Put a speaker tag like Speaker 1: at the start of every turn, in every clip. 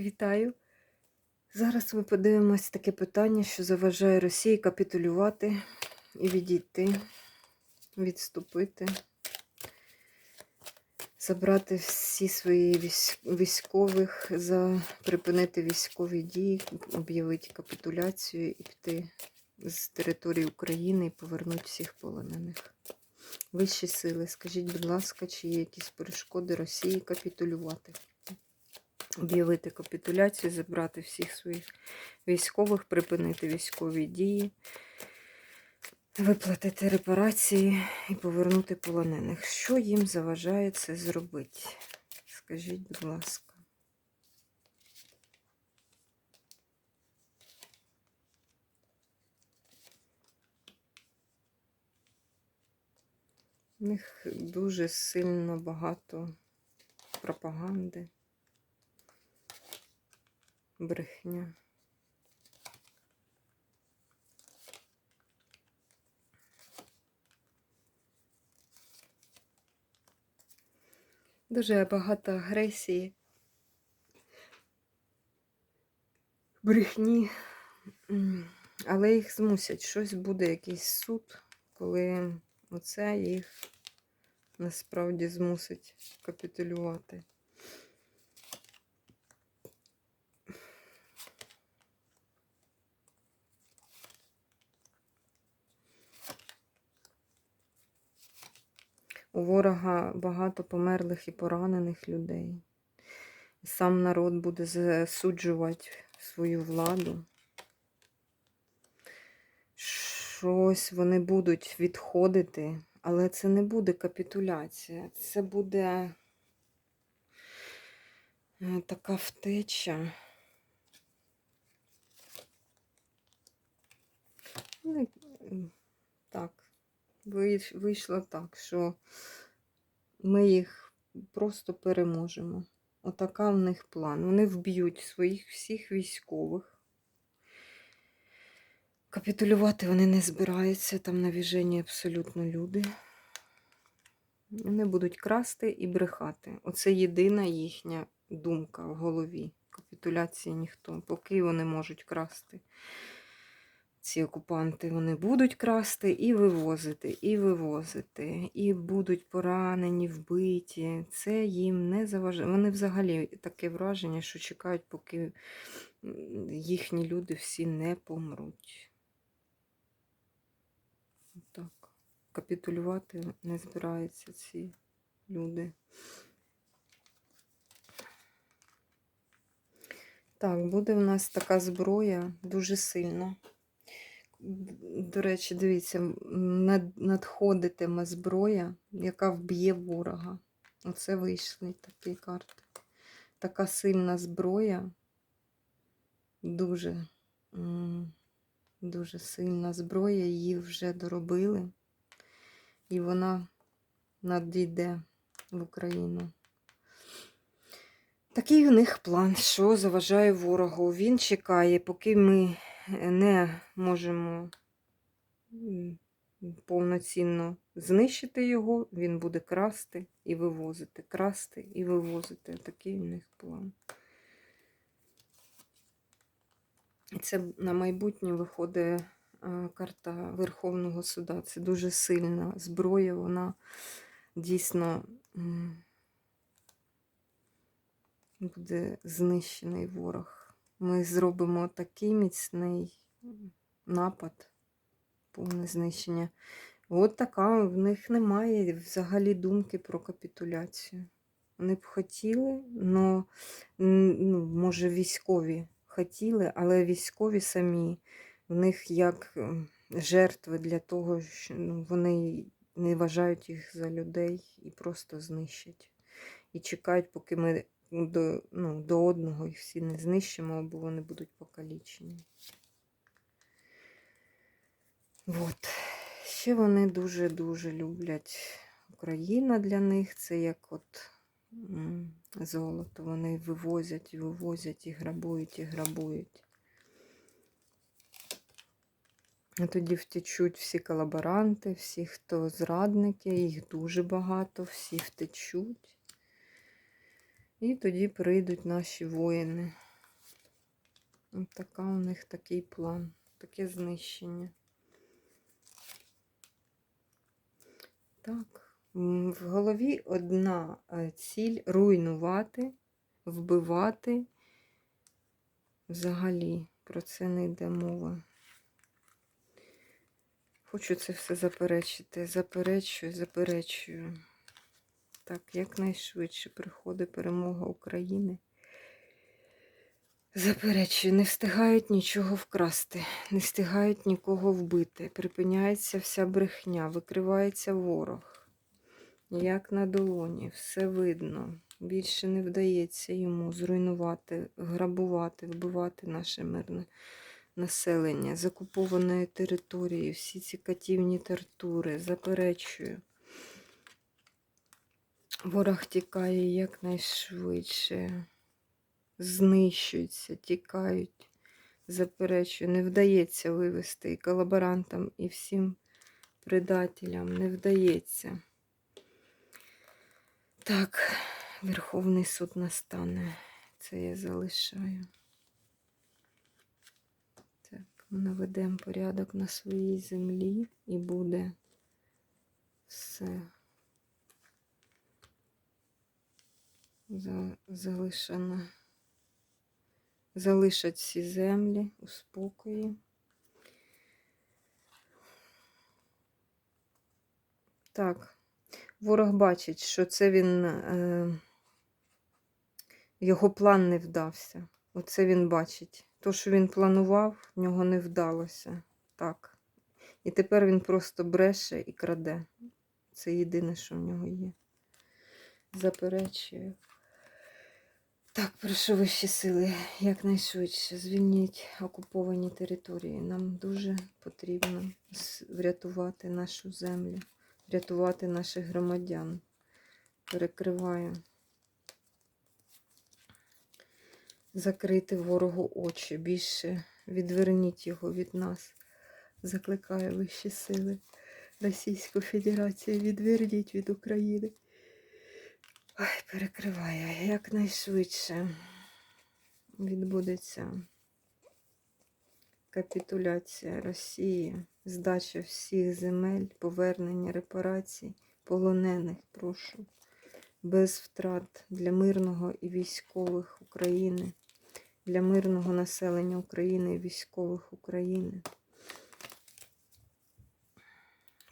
Speaker 1: Вітаю! Зараз ми подивимось таке питання, що заважає Росії капітулювати і відійти, відступити, забрати всі свої військових, за, припинити військові дії, об'явити капітуляцію і піти з території України і повернути всіх полонених. Вищі сили, скажіть, будь ласка, чи є якісь перешкоди Росії капітулювати? Об'явити капітуляцію, забрати всіх своїх військових, припинити військові дії, виплатити репарації і повернути полонених. Що їм заважає це зробити? Скажіть, будь ласка. У них дуже сильно багато пропаганди брехня. Дуже багато агресії, брехні, але їх змусять. Щось буде, якийсь суд, коли оце їх насправді змусить капітулювати. У ворога багато померлих і поранених людей. Сам народ буде засуджувати свою владу. Щось вони будуть відходити, але це не буде капітуляція. Це буде е, така втеча. Ну, Так, вийшло так, що ми їх просто переможемо. Отака в них план. Вони вб'ють своїх всіх військових. Капітулювати вони не збираються, там навіжені абсолютно люди. Вони будуть красти і брехати. Оце єдина їхня думка в голові. Капітуляції ніхто. Поки вони можуть красти. Ці окупанти вони будуть красти і вивозити, і вивозити, і будуть поранені, вбиті. Це їм не заважає. Вони взагалі таке враження, що чекають, поки їхні люди всі не помруть. Так. Капітулювати не збираються ці люди. Так, буде в нас така зброя дуже сильна. До речі, дивіться, над- надходитиме зброя, яка вб'є ворога. Оце вийшли такі карти. Така сильна зброя. Дуже, дуже сильна зброя, її вже доробили. І вона надійде в Україну. Такий у них план, що заважає ворогу. Він чекає, поки ми не можемо повноцінно знищити його, він буде красти і вивозити, красти і вивозити. Такий у них план. Це на майбутнє виходить карта Верховного суда. Це дуже сильна зброя, вона дійсно буде знищений ворог. Ми зробимо такий міцний напад, повне знищення. От така в них немає взагалі думки про капітуляцію. Вони б хотіли, але ну, може військові хотіли, але військові самі в них як жертви для того, що ну, вони не вважають їх за людей і просто знищать. І чекають, поки ми до, ну, до одного їх всі не знищимо, бо вони будуть покалічені. От. Ще вони дуже-дуже люблять Україна для них. Це як от золото. Вони вивозять вивозять, і грабують, і грабують. А тоді втечуть всі колаборанти, всі, хто зрадники, їх дуже багато, всі втечуть. І тоді прийдуть наші воїни Ось така у них такий план, таке знищення. Так, в голові одна е, ціль руйнувати, вбивати. Взагалі про це не йде мова. Хочу це все заперечити. Заперечую, заперечую. Так, якнайшвидше приходить перемога України. Заперечую, не встигають нічого вкрасти, не встигають нікого вбити. Припиняється вся брехня, викривається ворог. Як на долоні, все видно. Більше не вдається йому зруйнувати, грабувати, вбивати наше мирне населення, з окупованої території, всі ці катівні тортури. Заперечую. Ворог тікає якнайшвидше знищуються, тікають, заперечую, не вдається вивести і колаборантам, і всім предателям не вдається. Так, Верховний суд настане. Це я залишаю. Так, ми наведемо порядок на своїй землі і буде все за- залишено залишать всі землі у спокої. Так, ворог бачить, що це він, е, його план не вдався. Оце він бачить. То, що він планував, в нього не вдалося. Так. І тепер він просто бреше і краде. Це єдине, що в нього є. Заперечую. Так, прошу вищі сили, якнайшвидше звільніть окуповані території. Нам дуже потрібно врятувати нашу землю, врятувати наших громадян. Перекриваю. Закрити ворогу очі. Більше відверніть його від нас. Закликаю вищі сили Російську Федерацію. Відверніть від України. Ой, перекриває. Якнайшвидше відбудеться капітуляція Росії, здача всіх земель, повернення репарацій, полонених, прошу, без втрат для мирного і військових України, для мирного населення України і військових України.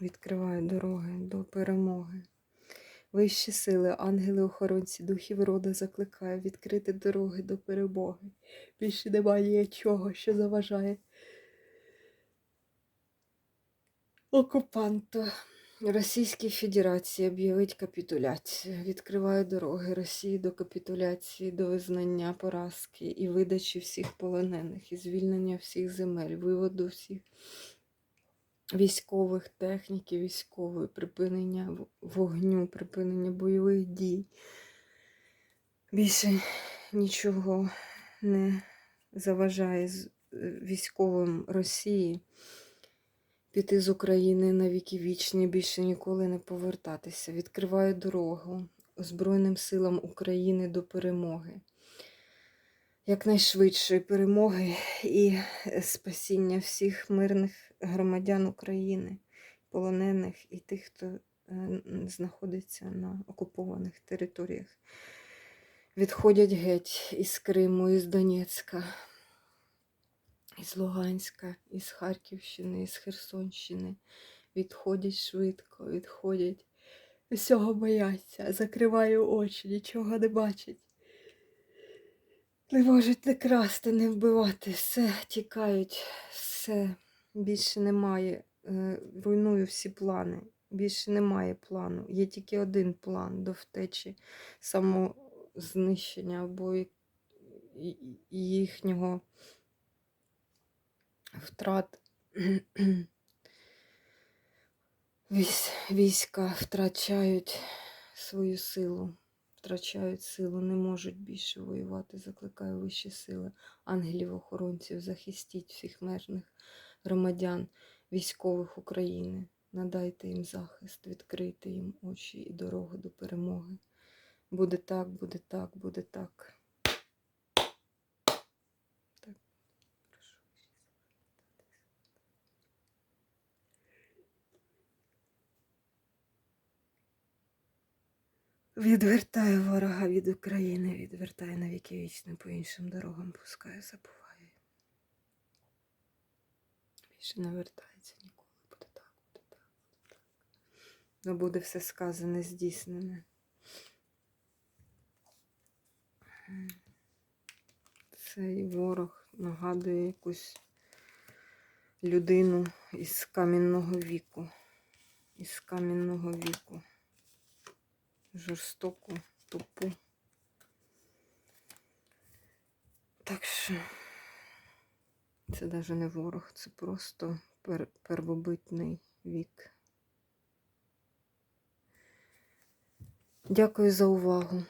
Speaker 1: Відкриваю дороги до перемоги. Вищі сили, ангели-охоронці, духів роду закликаю відкрити дороги до перемоги. Більше немає нічого, що заважає окупанту Російській Федерації об'явить капітуляцію. Відкриваю дороги Росії до капітуляції, до визнання поразки і видачі всіх полонених, і звільнення всіх земель, виводу всіх військових техніки, військової, припинення вогню, припинення бойових дій. Більше нічого не заважає військовим Росії піти з України на віки вічні, більше ніколи не повертатися. Відкриваю дорогу Збройним силам України до перемоги. Якнайшвидшої перемоги і е, спасіння всіх мирних громадян України, полонених і тих, хто е, знаходиться на окупованих територіях. Відходять геть із Криму, із Донецька, із Луганська, із Харківщини, із Херсонщини. Відходять швидко, відходять. Всього бояться, закриваю очі, нічого не бачать. Не можуть не красти, не вбивати, все тікають, все більше немає. Е, Руйную всі плани. Більше немає плану. Є тільки один план до втечі, самознищення або їхнього втрат. Військ- Війська втрачають свою силу, втрачають силу, не можуть більше воювати. Закликаю вищі сили, ангелів-охоронців, захистіть всіх мирних громадян, військових України. Надайте їм захист, відкрийте їм очі і дорогу до перемоги. Буде так, буде так, буде так. Відвертаю ворога від України, відвертаю на віки вічне, по іншим дорогам пускаю, забуваю. Більше не вертається ніколи. Буде так, буде так, буде так. Ну буде все сказане, здійснене. Цей ворог нагадує якусь людину із камінного віку. Із камінного віку. Жорстоку, тупу. Так що це навіть не ворог, це просто пер первобитний вік. Дякую за увагу.